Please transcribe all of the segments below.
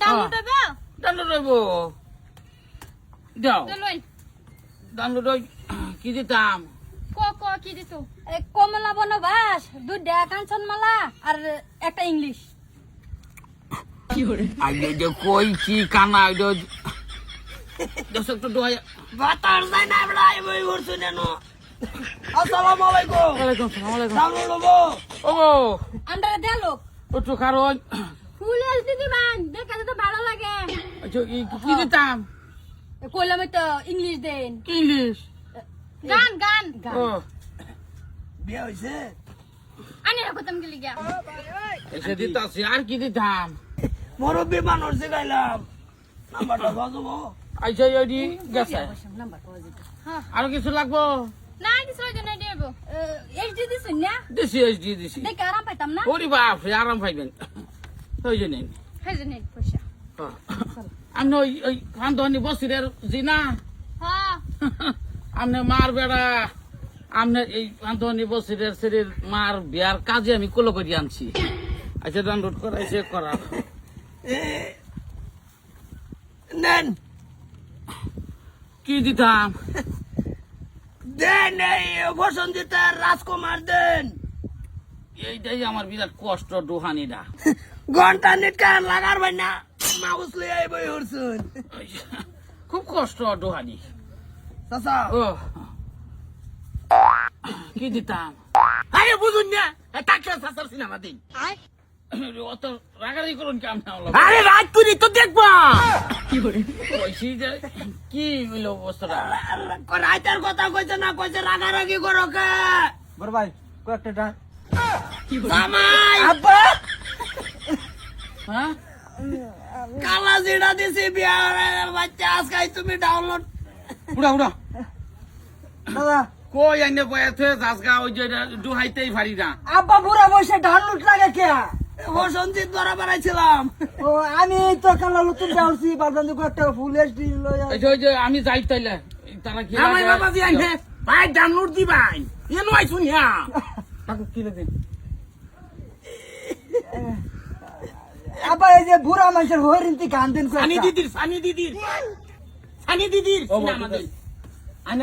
Download হবে? Download হইব। দাও। ডাউনলোড হই কি দিতাম? ক ক কি দিছো? কমলা বনবাস দুটা কাঞ্চনমালা আর একটা ইংলিশ। আগে যে কই কি কানা আইডো দর্শক তো দোয়া বাতার যায় না বড় আই বই উড়ছু নেন আসসালামু আলাইকুম। ওয়ালাইকুম সালাম ওয়ালাইকুম ডাউনলোড হব ও আমরা দেয়া লোক। কারণ ফুল এসডি দিবেন দেখে তো ভালো লাগে আচ্ছা কি- কি দিতাম? এ, কইলাম তো ইংলিশ দেন। ইংলিশ। গান গান। ও। বিয়ে হইছে? আনি রাখতাম গেলি গিয়া। এসে দিতাছি আর কি দিতাম? মুরব্বী মানুষ শিখাইলাম নাম্বারটা বাজবো আচ্ছা ওইটি গেছে। যেত। আর কিছু লাগবো? না কিছু লাগে না দেব। এইচডি দিছেন না? দিছি এইচডি দিছি। দেখে আরাম পাইতাম না? ওরে বাপ আরাম পাইবেন। পয়সা। আমি ওই ওই খানদনি বসিরের জি না হ্যাঁ আমনে মার বেড়া। আমনে এই খানদনি বসিরের শরীর মার বিয়ার কাজে আমি কোলো করে আনছি। আচ্ছা ডাউনলোড করাইছে করার নেন। কি দিতাম? দেন এই বসন্তিতা রাজকুমার দেন। এইটাই আমার বিরাট কষ্ট ডোহানিটা ঘণ্টা নেট কান লাগার ভাই না। মাউস লই আই বই উড়ছুন খুব কষ্ট ডোহানি চাচা। ও। কি দিতাম? আরে বুঝুন না তাকে চাচার সিনেমা দিন। অত রাগারাগি করুন কি আমরা আরে রাত তুই তো দেখবা। কইছি যে কি হইল অবস্থাটা? রাইতের কথা কইছে না কইছে রাগারাগি করো কে? বড় ভাই কয়েকটা ডান। জামাই। আব্বা! হ্যাঁ? কালা জিড়া দিছি বিয়ার বাচ্চা আজকাই তুমি ডাউনলোড উড়া উড়া। দাদা। কই আইনে বয়াতে জাসগা ওই যে ডুহাইতেই পারি না। আব্বা বুড়া বসে ডাউনলোড লাগে কে? বসন্তিত ধরা বেড়াইছিলাম ও আমি তো কালা নতুন ডাউলছি বালবান্ধু কয়েকটা ফুল এসডি লই এই যে ওই যে আমি যাই তাইলে। তারা কি বাবা দিয়ে আইনে ভাই ডাউনলোড দিবাই এনো আই শুনিয়া কাকু কি লাগে আব্বা এই যে বুড়া মানুষের হরিন্তি গান দেন সানি দিদির সানি দিদির। সানি দিদির সিনেমা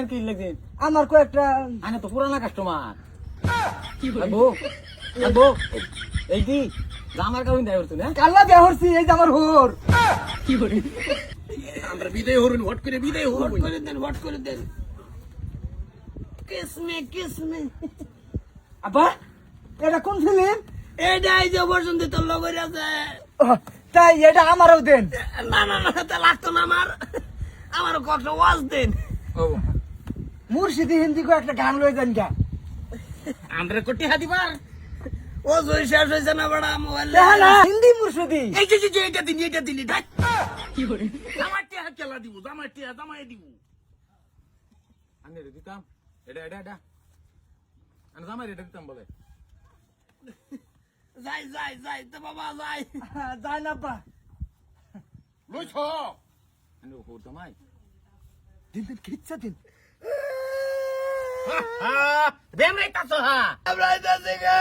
কি লাগে? আমার কয়েকটা আইনে তো পুরানা কাস্টমার কি বলব বলব এই দি কারণ দেয় না? কাল্লা হরছি এই যে আমার হোর। আমরা বিদায় হরুন হট করে বিদায় হরুন। করে দেন হট করে দেন। কিসমে কিসমে। আব্বা? এটা কোন ফিল্ম এইটাই যে বসন্তিত লগরে আছে তাই এটা আমারও দেন। না না না তা লাগতো না আমার। আমার কত ওয়াজ দেন। ও মুর্শিদি হিন্দি কয়েকটা গান লই দেন গা। আমরা কোটি হাদিবার ও জয় শেষ হয়েছে না বড়া মোবাইল। দেখা না হিন্দি মুর্শিদি। এই যে যে, এটা দিন এটা দিলি ঢাক। কি করে আমার টিয়া কেলা দিব আমার টিয়া জামাই দিব। আমি রে দিতাম। এটা এটা এটা। আমি জামাই এটা দিতাম বলে। যাই যাই যাই তো বাবা যাই যাই না আব্বা লইছ আমি ও জামাই দিন দিন খিচ্ছা দিন বেম রে কাছো হা আমরা যাচ্ছি গা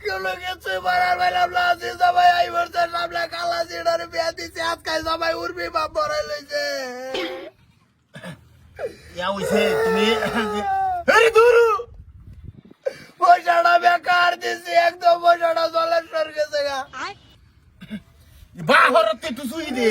কেউ গেছে মারার বেলা আমরা আছি সবাই আই বলছে আমরা কালা সিডার বিয়া দিছি আজকাল সবাই উর্মি বাপ বড়াই লইছে ইয়া হইছে তুমি আরে দূরু পয়সাটা বেকার দিছি একদম বসাটা জলেশ্বর গেছে গা বাহর তে তুই সুই দে।